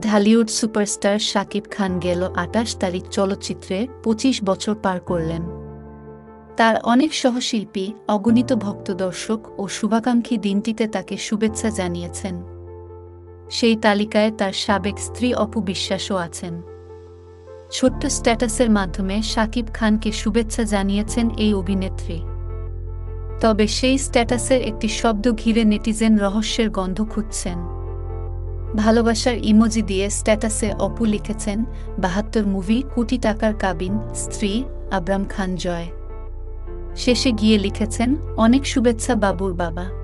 Dhallywood superstar Shakib Khan গেল আটাশ তারিখ চলচ্চিত্রে ২৫ বছর পার করলেন। তার অনেক সহশিল্পী, অগণিত ভক্ত দর্শক ও শুভাকাঙ্ক্ষী দিনটিতে তাকে শুভেচ্ছা জানিয়েছেন। সেই তালিকায় তার সাবেক স্ত্রী অপু বিশ্বাসও আছেন। ছোট্ট স্ট্যাটাসের মাধ্যমে শাকিব খানকে শুভেচ্ছা জানিয়েছেন এই অভিনেত্রী। তবে সেই স্ট্যাটাসের একটি শব্দ ঘিরে নেটিজেন রহস্যের গন্ধ খুঁজছেন। ভালোবাসার ইমোজি দিয়ে স্ট্যাটাসে অপু লিখেছেন, বাহাত্তর মুভি, কোটি টাকার কাবিন, স্ত্রী, আবরাম খান জয়। শেষে গিয়ে লিখেছেন, অনেক শুভেচ্ছা বাবুর বাবা।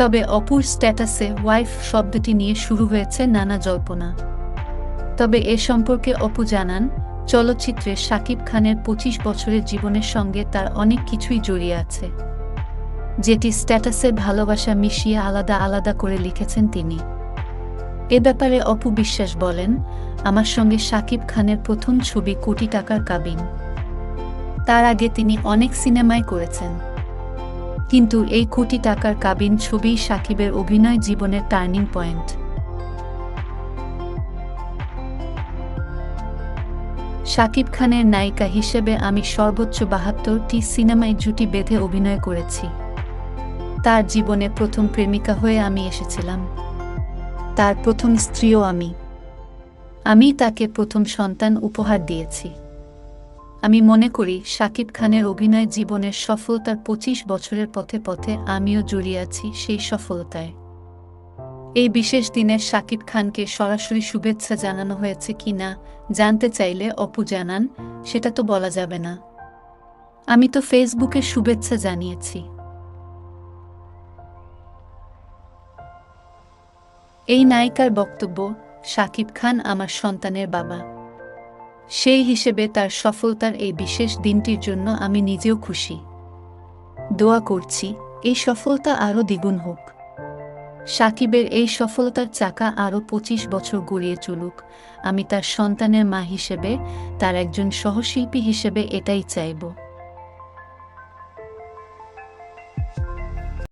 তবে অপুর স্ট্যাটাসে ওয়াইফ শব্দটি নিয়ে শুরু হয়েছে নানা জল্পনা। তবে এ সম্পর্কে অপু জানান, চলচ্চিত্রে শাকিব খানের পঁচিশ বছরের জীবনের সঙ্গে তার অনেক কিছুই জড়িয়ে আছে। যেটি স্ট্যাটাসের ভালোবাসা মিশিয়ে আলাদা আলাদা করে লিখেছেন তিনি। এ ব্যাপারে অপু বিশ্বাস বলেন, আমার সঙ্গে শাকিব খানের প্রথম ছবি কোটি টাকার কাবিন। তার আগে তিনি অনেক সিনেমায় করেছেন। কিন্তু এই কোটি টাকার কাবিন ছবি সাকিবের অভিনয় জীবনের টার্নিং পয়েন্ট। শাকিব খানের নায়িকা হিসেবে আমি সর্বোচ্চ বাহাত্তরটি সিনেমায় জুটি বেঁধে অভিনয় করেছি। তার জীবনে প্রথম প্রেমিকা হয়ে আমি এসেছিলাম। তার প্রথম স্ত্রীও আমি। আমি তাকে প্রথম সন্তান উপহার দিয়েছি। আমি মনে করি শাকিব খানের অভিনয় জীবনের সফলতার পঁচিশ বছরের পথে পথে আমিও জড়িয়ে আছি সেই সফলতায়। এই বিশেষ দিনে শাকিব খানকে সরাসরি শুভেচ্ছা জানানো হয়েছে কি না, জানতে চাইলে অপু জানান, সেটা তো বলা যাবে না। আমি তো ফেসবুকে শুভেচ্ছা জানিয়েছি। এই নায়িকার বক্তব্য, শাকিব খান আমার সন্তানের বাবা। সেই হিসেবে তার সফলতার এই বিশেষ দিনটির জন্য আমি নিজেও খুশি। দোয়া করছি, এই সফলতা আরও দ্বিগুণ হোক। সাকিবের এই সফলতার চাকা আরও পঁচিশ বছর গড়িয়ে চলুক। আমি তার সন্তানের মা হিসেবে, তার একজন সহশিল্পী হিসেবে এটাই চাইব।